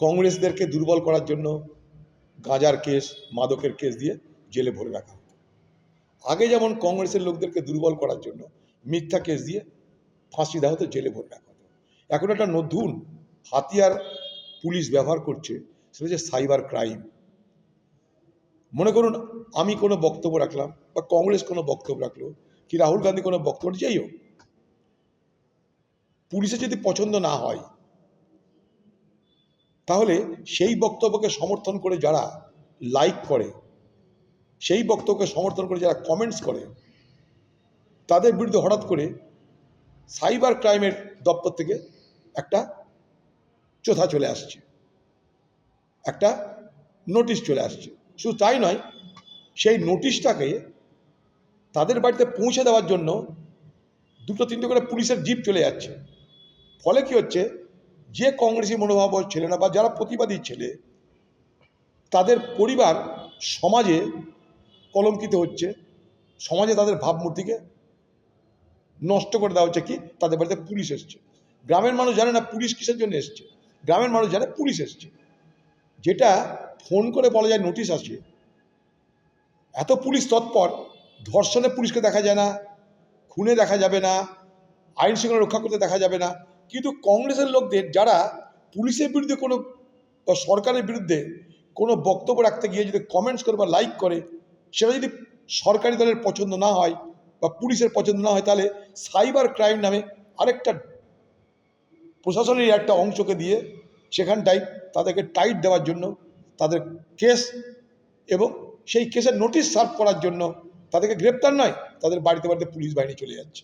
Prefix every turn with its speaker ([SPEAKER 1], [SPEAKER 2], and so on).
[SPEAKER 1] কংগ্রেসদেরকে দুর্বল করার জন্য গাঁজার কেস, মাদকের কেস দিয়ে জেলে ভরে রাখা হতো। আগে যেমন কংগ্রেসের লোকদেরকে দুর্বল করার জন্য মিথ্যা কেস দিয়ে ফাঁসি দেওয়া হতো, জেলে ভরে রাখা হতো। এখন একটা নতুন হাতিয়ার পুলিশ ব্যবহার করছে, সেটা হচ্ছে সাইবার ক্রাইম। মনে করুন, আমি কোনো বক্তব্য রাখলাম বা কংগ্রেস কোনো বক্তব্য রাখল, কি রাহুল গান্ধী কোনো বক্তব্য, যাই হোক। পুলিশের যদি পছন্দ না হয় তাহলে সেই বক্তব্যকে সমর্থন করে যারা লাইক করে, সেই বক্তব্যকে সমর্থন করে যারা কমেন্টস করে, তাদের বিরুদ্ধে হঠাৎ করে সাইবার ক্রাইমের দপ্তর থেকে একটা চোথা চলে আসছে। একটা নোটিশ চলে আসছে। শুধু তাই নয়, সেই নোটিশটাকে তাদের বাড়িতে পৌঁছে দেওয়ার জন্য দুটো তিনটে করে পুলিশের জিপ চলে যাচ্ছে। ফলে কি হচ্ছে? যে কংগ্রেসি মনোভাব ছেলে না বা যারা প্রতিবাদী ছেলে, তাদের পরিবার সমাজে কলঙ্কিত হচ্ছে, সমাজে তাদের ভাবমূর্তিকে নষ্ট করে দেওয়া হচ্ছে কি? তাদের বাড়িতে পুলিশ এসছে। গ্রামের মানুষ জানে না পুলিশ কিসের জন্য এসছে। গ্রামের মানুষ জানে পুলিশ এসছে। যেটা ফোন করে বলা যায় নোটিশ আসছে এত পুলিশ তৎপর, ধর্ষণে পুলিশকে দেখা যায় না, খুনে দেখা যাবে না, আইন শৃঙ্খলা রক্ষা করতে দেখা যাবে না। কিন্তু কংগ্রেসের লোকদের যারা পুলিশের বিরুদ্ধে কোনো সরকারের বিরুদ্ধে কোনো বক্তব্য রাখতে গিয়ে যদি কমেন্টস করে বা লাইক করে, সেটা যদি সরকারি দলের পছন্দ না হয় বা পুলিশের পছন্দ না হয়, তাহলে সাইবার ক্রাইম নামে আরেকটা প্রশাসনের একটা অংশকে দিয়ে সেখানটায় তাদেরকে টাইট দেওয়ার জন্য, তাদের কেস এবং সেই কেসের নোটিশ সার্ভ করার জন্য তাদেরকে গ্রেপ্তার নয়, তাদের বাড়িতে বাড়িতে পুলিশ বাহিনী চলে যাচ্ছে।